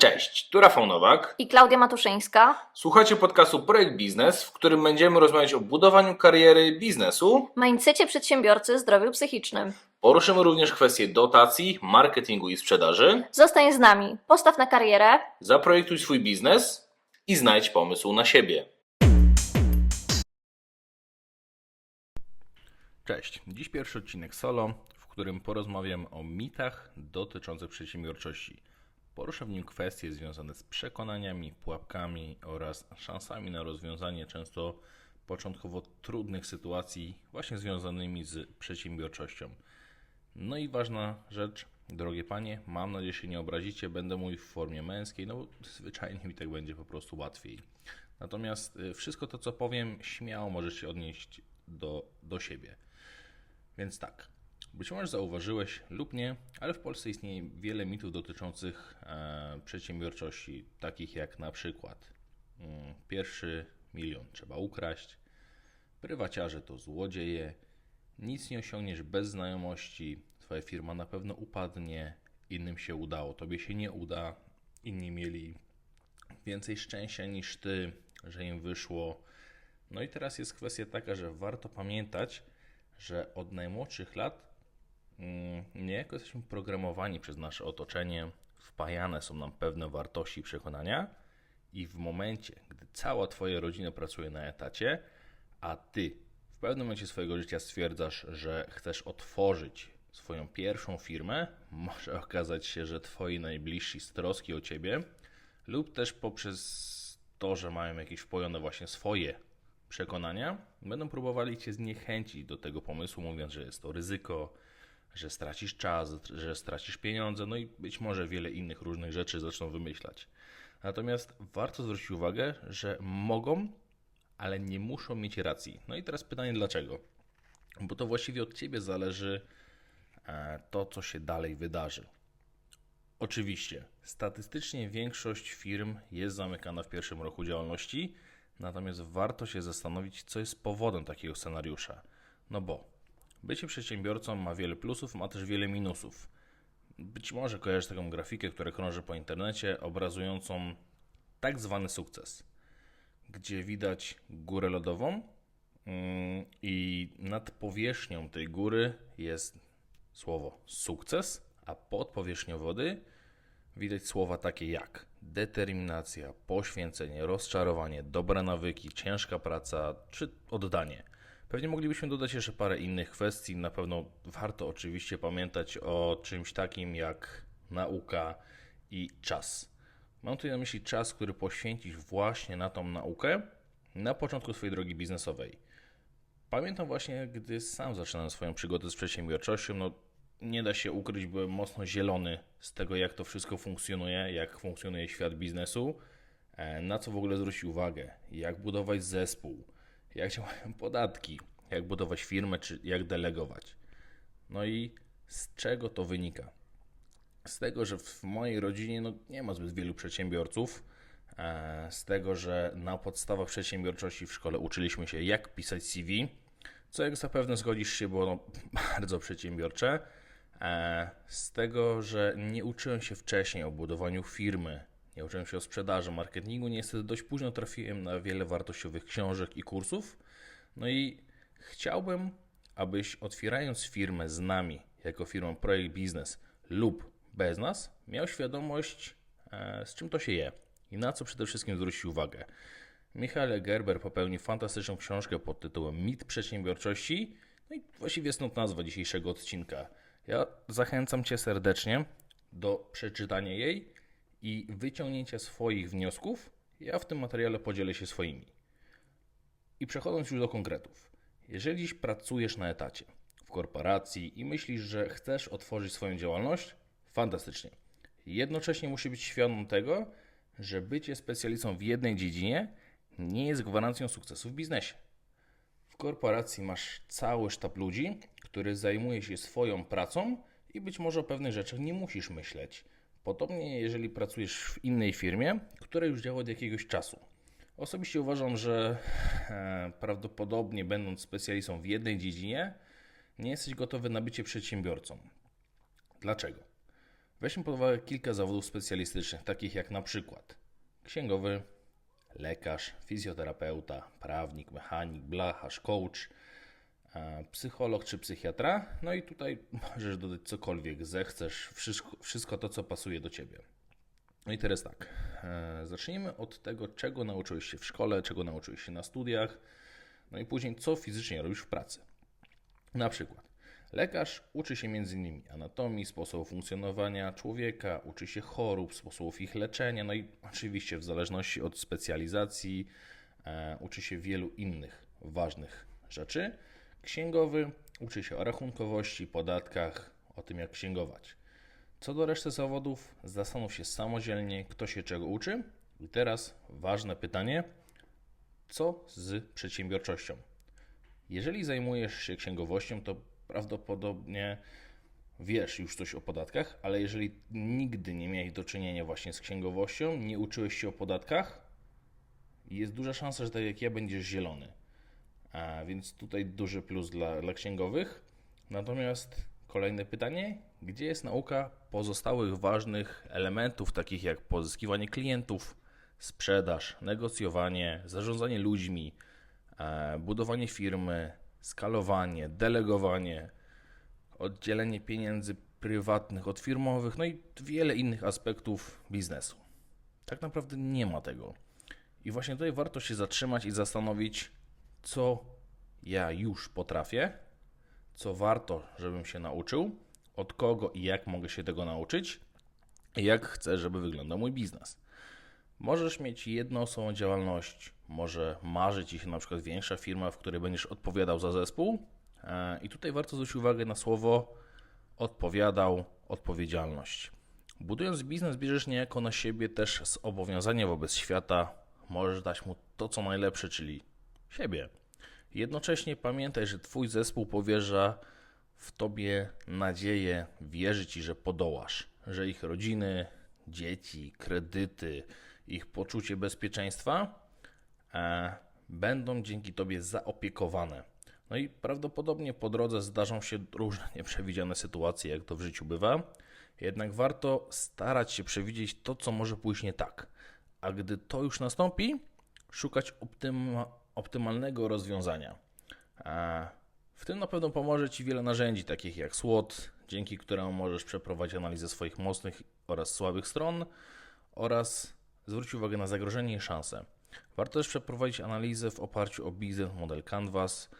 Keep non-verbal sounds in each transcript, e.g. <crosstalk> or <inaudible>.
Cześć, tu Rafał Nowak. i Klaudia Matuszyńska. Słuchacie podcastu Projekt Biznes, w którym będziemy rozmawiać o budowaniu kariery biznesu. Mindsetie przedsiębiorcy, zdrowiu psychicznym. Poruszymy również kwestie dotacji, marketingu i sprzedaży. Zostań z nami, postaw na karierę. Zaprojektuj swój biznes i znajdź pomysł na siebie. Cześć. Dziś pierwszy odcinek solo, w którym porozmawiam o mitach dotyczących przedsiębiorczości. Poruszę w nim kwestie związane z przekonaniami, pułapkami oraz szansami na rozwiązanie często początkowo trudnych sytuacji, właśnie związanymi z przedsiębiorczością. No i ważna rzecz, drogie panie, mam nadzieję, że się nie obrazicie, będę mówił w formie męskiej, no bo zwyczajnie mi tak będzie po prostu łatwiej. Natomiast y, wszystko to, co powiem, śmiało możecie odnieść do, do siebie. Więc tak, być może zauważyłeś lub nie, ale w Polsce istnieje wiele mitów dotyczących e, przedsiębiorczości, takich jak na przykład mm, pierwszy milion trzeba ukraść, prywaciarze to złodzieje, nic nie osiągniesz bez znajomości, twoja firma na pewno upadnie, innym się udało, tobie się nie uda, inni mieli więcej szczęścia niż ty, że im wyszło. No i teraz jest kwestia taka, że warto pamiętać, że od najmłodszych lat niejako jesteśmy programowani przez nasze otoczenie, wpajane są nam pewne wartości i przekonania, i w momencie, gdy cała Twoja rodzina pracuje na etacie, a Ty w pewnym momencie swojego życia stwierdzasz, że chcesz otworzyć swoją pierwszą firmę, <laughs> może okazać się, że Twoi najbliżsi z troski o Ciebie, lub też poprzez to, że mają jakieś wpojone właśnie swoje przekonania, będą próbowali Cię zniechęcić do tego pomysłu, mówiąc, że jest to ryzyko, że stracisz czas, że stracisz pieniądze, no i być może wiele innych różnych rzeczy zaczną wymyślać. Natomiast warto zwrócić uwagę, że mogą, ale nie muszą mieć racji. No i teraz pytanie dlaczego? Bo to właściwie od Ciebie zależy e, to, co się dalej wydarzy. Oczywiście, statystycznie większość firm jest zamykana w pierwszym roku działalności, natomiast warto się zastanowić, co jest powodem takiego scenariusza. No bo bycie przedsiębiorcą ma wiele plusów, ma też wiele minusów. Być może kojarzysz taką grafikę, która krąży po internecie, obrazującą tak zwany sukces, gdzie widać górę lodową mm, i nad powierzchnią tej góry jest słowo sukces, a pod powierzchnią wody widać słowa takie jak determinacja, poświęcenie, rozczarowanie, dobre nawyki, ciężka praca czy oddanie. Pewnie moglibyśmy dodać jeszcze parę innych kwestii. Na pewno warto oczywiście pamiętać o czymś takim jak nauka i czas. Mam tu na myśli czas, który poświęcisz właśnie na tą naukę na początku swojej drogi biznesowej. Pamiętam właśnie, gdy sam zaczynałem swoją przygodę z przedsiębiorczością, no nie da się ukryć, byłem mocno zielony z tego, jak to wszystko funkcjonuje, jak funkcjonuje świat biznesu, e, na co w ogóle zwrócić uwagę, jak budować zespół, jak działają podatki, jak budować firmę, czy jak delegować. No i z czego to wynika? Z tego, że w mojej rodzinie no, nie ma zbyt wielu przedsiębiorców, e, z tego, że na podstawach przedsiębiorczości w szkole uczyliśmy się, jak pisać CV, co jak zapewne zgodzisz się, było no, <laughs> bardzo przedsiębiorcze. E, Z tego, że nie uczyłem się wcześniej o budowaniu firmy, nie uczyłem się o sprzedaży, marketingu, niestety dość późno trafiłem na wiele wartościowych książek i kursów. No i chciałbym, abyś otwierając firmę z nami, jako firmą Projekt Biznes lub bez nas, miał świadomość, e, z czym to się je i na co przede wszystkim zwrócić uwagę. Michał Gerber popełnił fantastyczną książkę pod tytułem Mit przedsiębiorczości. No i właściwie stąd nazwa dzisiejszego odcinka. Ja zachęcam Cię serdecznie do przeczytania jej i wyciągnięcia swoich wniosków. Ja w tym materiale podzielę się swoimi. I przechodząc już do konkretów. Jeżeli dziś pracujesz na etacie w korporacji i myślisz, że chcesz otworzyć swoją działalność, fantastycznie. Jednocześnie musi być świadom tego, że bycie specjalistą w jednej dziedzinie nie jest gwarancją sukcesu w biznesie. W korporacji masz cały sztab ludzi, który zajmuje się swoją pracą i być może o pewnych rzeczach nie musisz myśleć. Podobnie, jeżeli pracujesz w innej firmie, która już działa od jakiegoś czasu. Osobiście uważam, że e, prawdopodobnie będąc specjalistą w jednej dziedzinie, nie jesteś gotowy na bycie przedsiębiorcą. Dlaczego? Weźmy pod uwagę kilka zawodów specjalistycznych, takich jak na przykład księgowy, lekarz, fizjoterapeuta, prawnik, mechanik, blacharz, coach, psycholog czy psychiatra. No i tutaj możesz dodać cokolwiek zechcesz, wszystko, wszystko to, co pasuje do ciebie. No i teraz tak, e, zacznijmy od tego, czego nauczyłeś się w szkole, czego nauczyłeś się na studiach, no i później co fizycznie robisz w pracy. Na przykład lekarz uczy się m.in. anatomii, sposobu funkcjonowania człowieka, uczy się chorób, sposobów ich leczenia, no i oczywiście w zależności od specjalizacji e, uczy się wielu innych ważnych rzeczy. Księgowy uczy się o rachunkowości, podatkach, o tym jak księgować. Co do reszty zawodów, zastanów się samodzielnie, kto się czego uczy. I teraz ważne pytanie: co z przedsiębiorczością? Jeżeli zajmujesz się księgowością, to prawdopodobnie wiesz już coś o podatkach, ale jeżeli nigdy nie miałeś do czynienia właśnie z księgowością, nie uczyłeś się o podatkach, jest duża szansa, że tak jak ja będziesz zielony. A więc tutaj duży plus dla, dla księgowych. Natomiast kolejne pytanie: gdzie jest nauka pozostałych ważnych elementów, takich jak pozyskiwanie klientów, sprzedaż, negocjowanie, zarządzanie ludźmi, budowanie firmy, skalowanie, delegowanie, oddzielenie pieniędzy prywatnych od firmowych, no i wiele innych aspektów biznesu. Tak naprawdę nie ma tego. I właśnie tutaj warto się zatrzymać i zastanowić, co ja już potrafię, co warto, żebym się nauczył, od kogo i jak mogę się tego nauczyć, i jak chcę, żeby wyglądał mój biznes. Możesz mieć jednoosobową działalność, może marzy Ci się na przykład większa firma, w której będziesz odpowiadał za zespół. E, I tutaj warto zwrócić uwagę na słowo odpowiadał, odpowiedzialność. Budując biznes, bierzesz niejako na siebie też zobowiązanie wobec świata. Możesz dać mu to, co najlepsze, czyli siebie. Jednocześnie pamiętaj, że Twój zespół powierza w Tobie nadzieję, wierzy Ci, że podołasz, że ich rodziny, dzieci, kredyty, ich poczucie bezpieczeństwa e, będą dzięki Tobie zaopiekowane. No i prawdopodobnie po drodze zdarzą się różne <laughs> nieprzewidziane sytuacje, jak to w życiu bywa. Jednak warto starać się przewidzieć to, co może pójść nie tak. A gdy to już nastąpi, szukać optyma, optymalnego rozwiązania. E, w tym na pewno pomoże Ci wiele narzędzi, takich jak SWOT, dzięki któremu możesz przeprowadzić analizę swoich mocnych oraz słabych stron oraz zwrócić uwagę na zagrożenie i szanse. Warto też przeprowadzić analizę w oparciu o Business Model Canvas,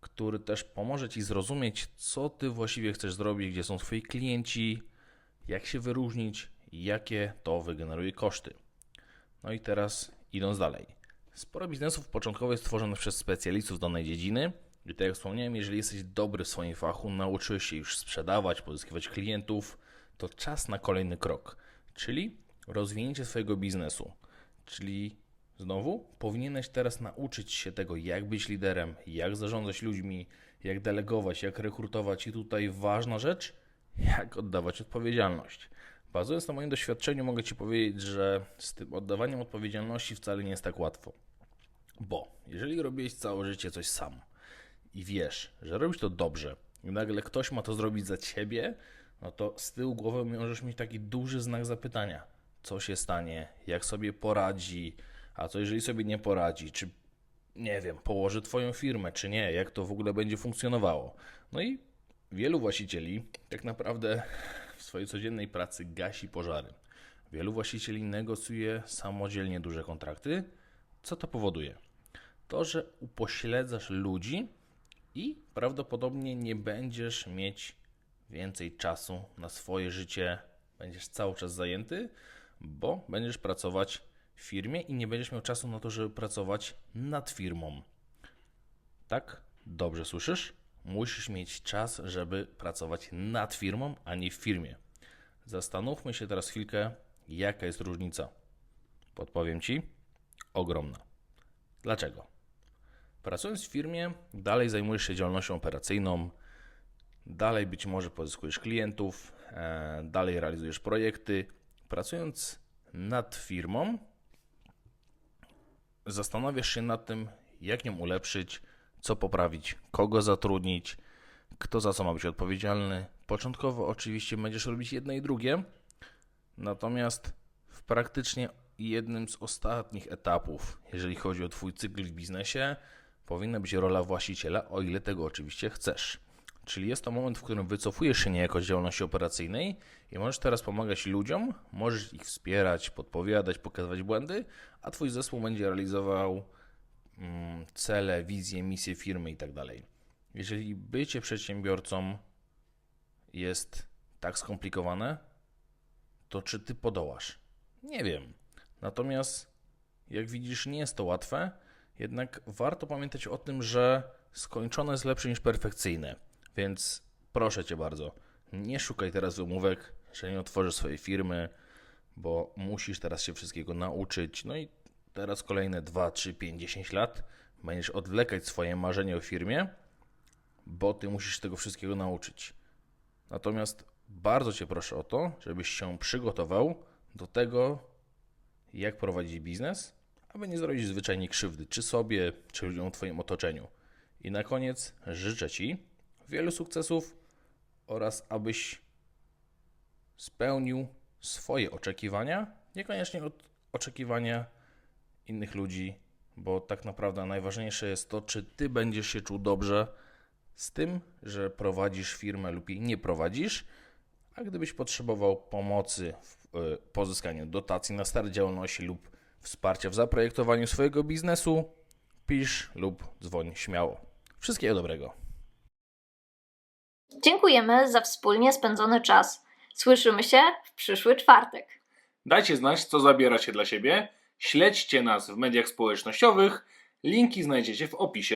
który też pomoże Ci zrozumieć, co Ty właściwie chcesz zrobić, gdzie są Twoi klienci, jak się wyróżnić, jakie to wygeneruje koszty. No i teraz idąc dalej. Sporo biznesów początkowo jest tworzonych przez specjalistów danej dziedziny. I tak jak wspomniałem, jeżeli jesteś dobry w swoim fachu, nauczyłeś się już sprzedawać, pozyskiwać klientów, to czas na kolejny krok, czyli rozwinięcie swojego biznesu. Czyli znowu powinieneś teraz nauczyć się tego, jak być liderem, jak zarządzać ludźmi, jak delegować, jak rekrutować. I tutaj ważna rzecz, jak oddawać odpowiedzialność. Bazując na moim doświadczeniu, mogę Ci powiedzieć, że z tym oddawaniem odpowiedzialności wcale nie jest tak łatwo. Bo jeżeli robiłeś całe życie coś sam i wiesz, że robisz to dobrze, i nagle ktoś ma to zrobić za ciebie, no to z tyłu głowy możesz mieć taki duży znak zapytania. Co się stanie, jak sobie poradzi, a co jeżeli sobie nie poradzi, czy nie wiem, położy Twoją firmę, czy nie, jak to w ogóle będzie funkcjonowało. No i wielu właścicieli tak naprawdę w swojej codziennej pracy gasi pożary. Wielu właścicieli negocjuje samodzielnie duże kontrakty. Co to powoduje? To, że upośledzasz ludzi i prawdopodobnie nie będziesz mieć więcej czasu na swoje życie, będziesz cały czas zajęty, bo będziesz pracować w firmie i nie będziesz miał czasu na to, żeby pracować nad firmą. Tak? Dobrze słyszysz? Musisz mieć czas, żeby pracować nad firmą, a nie w firmie. Zastanówmy się teraz chwilkę, jaka jest różnica. Podpowiem Ci, ogromna. Dlaczego? Pracując w firmie, dalej zajmujesz się działalnością operacyjną, dalej być może pozyskujesz klientów, e, dalej realizujesz projekty. Pracując nad firmą, zastanawiasz się nad tym, jak ją ulepszyć, co poprawić, kogo zatrudnić, kto za co ma być odpowiedzialny. Początkowo oczywiście będziesz robić jedno i drugie, Natomiast w praktycznie jednym z ostatnich etapów, jeżeli chodzi o Twój cykl w biznesie, powinna być rola właściciela, o ile tego oczywiście chcesz. Czyli jest to moment, w którym wycofujesz się niejako z działalności operacyjnej i możesz teraz pomagać ludziom, możesz ich wspierać, podpowiadać, pokazywać błędy, a Twój zespół będzie realizował cele, wizje, misje firmy itd. Jeżeli bycie przedsiębiorcą jest tak skomplikowane, to czy ty podołasz? Nie wiem. Natomiast, jak widzisz, nie jest to łatwe, jednak warto pamiętać o tym, że skończone jest lepsze niż perfekcyjne. Więc proszę cię bardzo, nie szukaj teraz umówek, że nie otworzysz swojej firmy, bo musisz teraz się wszystkiego nauczyć. No i teraz kolejne 2, 3, 5, 10 lat będziesz odwlekać swoje marzenie o firmie, bo ty musisz tego wszystkiego nauczyć. Natomiast bardzo Cię proszę o to, żebyś się przygotował do tego, jak prowadzić biznes, aby nie zrobić zwyczajnie krzywdy, czy sobie, czy ludziom w Twoim otoczeniu. I na koniec życzę Ci wielu sukcesów oraz abyś spełnił swoje oczekiwania, niekoniecznie od oczekiwania innych ludzi, bo tak naprawdę najważniejsze jest to, czy Ty będziesz się czuł dobrze z tym, że prowadzisz firmę lub jej nie prowadzisz, a gdybyś potrzebował pomocy w y, pozyskaniu dotacji na start działalności lub wsparcia w zaprojektowaniu swojego biznesu, pisz lub dzwoń śmiało. Wszystkiego dobrego. Dziękujemy za wspólnie spędzony czas. Słyszymy się w przyszły czwartek. Dajcie znać, co zabieracie dla siebie. Śledźcie nas w mediach społecznościowych. Linki znajdziecie w opisie.